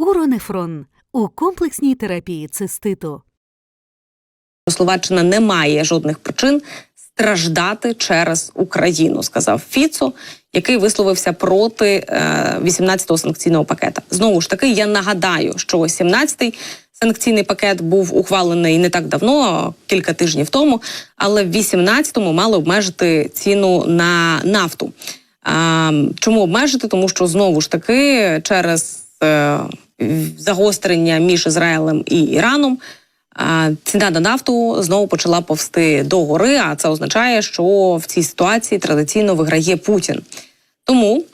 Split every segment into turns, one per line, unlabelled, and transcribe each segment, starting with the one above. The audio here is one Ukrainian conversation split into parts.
Уронефрон у комплексній терапії циститу.
Словаччина не має жодних причин страждати через Україну, сказав Фіцо, який висловився проти е, 18-го санкційного пакета. Знову ж таки, я нагадаю, що 17-й санкційний пакет був ухвалений не так давно, кілька тижнів тому, але в 18-му мали обмежити ціну на нафту. Чому обмежити? Тому що знову ж таки через е, загострення між Ізраїлем і Іраном. Ціна на нафту знову почала повсти до гори, а це означає, що в цій ситуації традиційно виграє Путін. Тому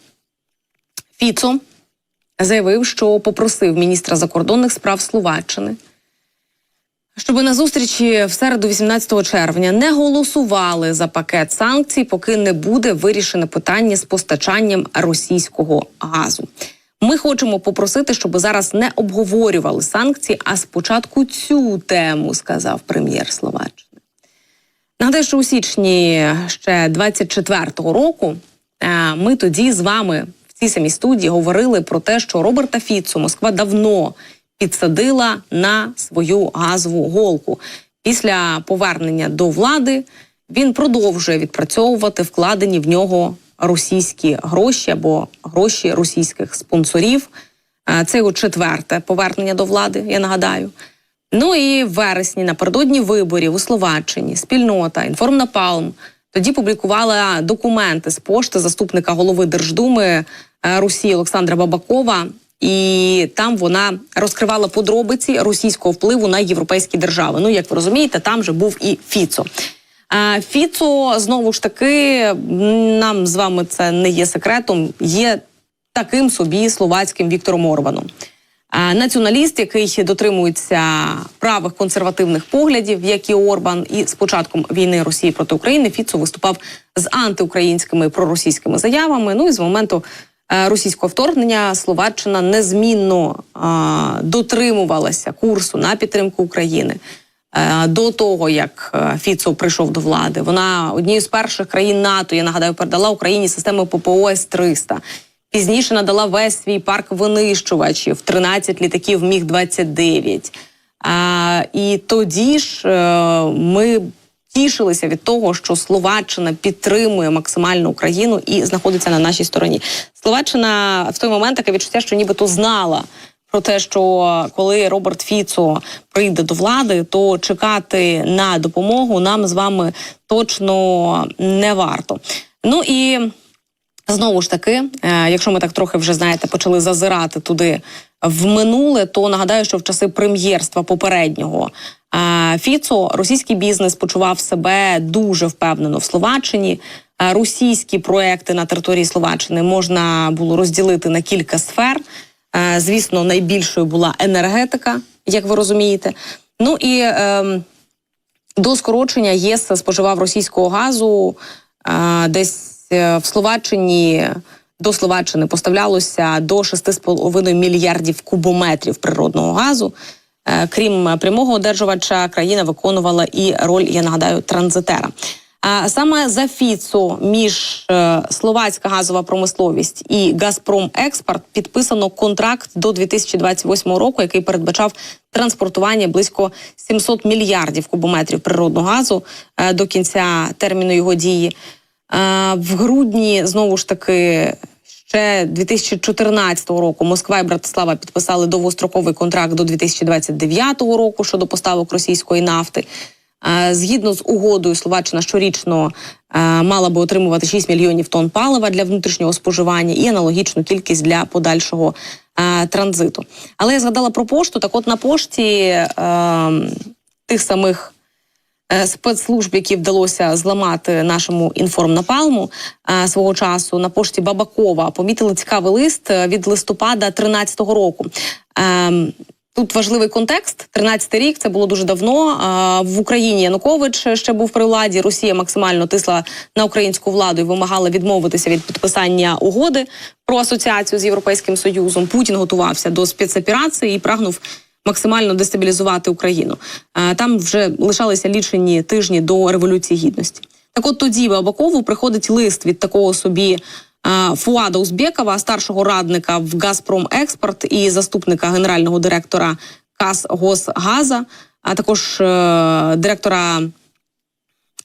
Фіцо заявив, що попросив міністра закордонних справ Словаччини, щоб на зустрічі в середу, 18 червня, не голосували за пакет санкцій, поки не буде вирішене питання з постачанням російського газу. Ми хочемо попросити, щоб зараз не обговорювали санкції, а спочатку цю тему, сказав прем'єр Словаччини. Нагадаю, що у січні ще 24-го року е, ми тоді з вами в цій самій студії говорили про те, що Роберта Фіцу Москва давно підсадила на свою газову голку. Після повернення до влади він продовжує відпрацьовувати вкладені в нього російські гроші або гроші російських спонсорів. Е, Це його четверте повернення до влади. Я нагадаю. Ну і в вересні, напередодні виборів у Словаччині, спільнота Інформнапалм тоді публікувала документи з пошти заступника голови Держдуми е, Росії Олександра Бабакова. І там вона розкривала подробиці російського впливу на європейські держави. Ну, як ви розумієте, там же був і Фіцо. Фіцо знову ж таки нам з вами це не є секретом. Є таким собі словацьким Віктором Орбаном. Націоналіст, який дотримується правих консервативних поглядів, як і Орбан, і з початком війни Росії проти України Фіцо виступав з антиукраїнськими проросійськими заявами. Ну і з моменту е, російського вторгнення Словаччина незмінно дотримувалася курсу на підтримку України. Е, До того як е, Фіцо прийшов до влади, вона однією з перших країн НАТО, я нагадаю, передала Україні систему ППО С-300. Пізніше надала весь свій парк винищувачів, 13 літаків Міг 29 А, І тоді ж е, ми тішилися від того, що Словаччина підтримує максимально Україну і знаходиться на нашій стороні. Словаччина в той момент таке відчуття, що нібито знала. Про те, що коли Роберт Фіцо прийде до влади, то чекати на допомогу нам з вами точно не варто. Ну і Знову ж таки, е, якщо ми так трохи вже знаєте, почали зазирати туди в минуле, то нагадаю, що в часи прем'єрства попереднього е, Фіцо російський бізнес почував себе дуже впевнено в Словаччині. Е, Російські проекти на території Словаччини можна було розділити на кілька сфер. Е, Звісно, найбільшою була енергетика, як ви розумієте. Ну і е, до скорочення ЄС споживав російського газу е, десь е, в Словаччині. До Словаччини поставлялося до 6,5 мільярдів кубометрів природного газу. Е, Крім прямого одержувача, країна виконувала і роль, я нагадаю, транзитера. Саме за Фіцо між е, словацька газова промисловість і Газпром Експорт підписано контракт до 2028 року, який передбачав транспортування близько 700 мільярдів кубометрів природного газу е, до кінця терміну його дії. Е, в грудні знову ж таки. Ще 2014 року Москва і Братислава підписали довгостроковий контракт до 2029 року щодо поставок російської нафти. Е, Згідно з угодою, Словаччина щорічно е, мала би отримувати 6 мільйонів тонн палива для внутрішнього споживання і аналогічну кількість для подальшого е, транзиту. Але я згадала про пошту. Так, от на пошті тих самих спецслужб, які вдалося зламати нашому інформнапалму свого часу на пошті Бабакова, помітили цікавий лист від листопада 13-го року. Тут важливий контекст. 13-й рік це було дуже давно. В Україні Янукович ще був при владі. Росія максимально тисла на українську владу і вимагала відмовитися від підписання угоди про асоціацію з Європейським Союзом. Путін готувався до спецоперації і прагнув максимально дестабілізувати Україну. Там вже лишалися лічені тижні до революції гідності. Так, от тоді Бабакову приходить лист від такого собі Фуада Узбекова, старшого радника в Газпром Експорт і заступника генерального директора КАС Госгаза, а також е, директора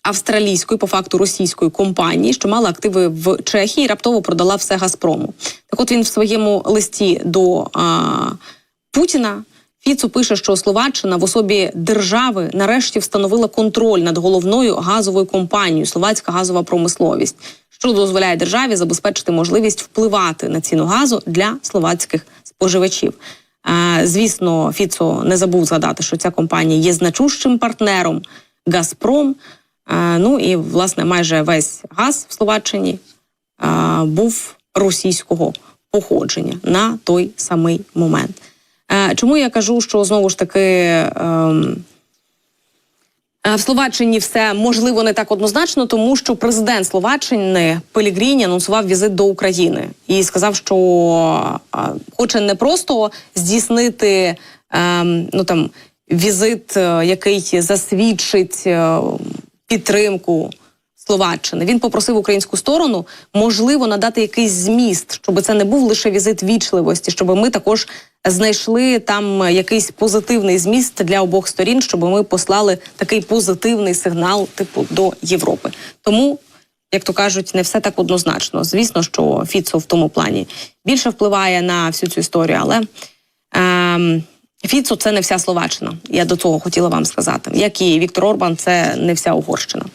австралійської, по факту російської компанії, що мала активи в Чехії, і раптово продала все Газпрому. Так, от він в своєму листі до а, Путіна. Фіцу пише, що Словаччина в особі держави нарешті встановила контроль над головною газовою компанією Словацька газова промисловість, що дозволяє державі забезпечити можливість впливати на ціну газу для словацьких споживачів. Е, Звісно, Фіцо не забув згадати, що ця компанія є значущим партнером Газпром. Е, Ну і власне майже весь газ в Словаччині е, був російського походження на той самий момент. Е, Чому я кажу, що знову ж таки ем, е, в Словаччині все можливо не так однозначно, тому що президент Словаччини Пелігріні анонсував візит до України і сказав, що е, хоче не просто здійснити ем, ну там візит, який засвідчить підтримку Словаччини. Він попросив українську сторону можливо надати якийсь зміст, щоб це не був лише візит вічливості, щоб ми також знайшли там якийсь позитивний зміст для обох сторін, щоб ми послали такий позитивний сигнал, типу до Європи. Тому. Як то кажуть, не все так однозначно. Звісно, що Фіцо в тому плані більше впливає на всю цю історію, але ем, Фіцо це не вся Словаччина. Я до цього хотіла вам сказати. Як і Віктор Орбан, це не вся Угорщина.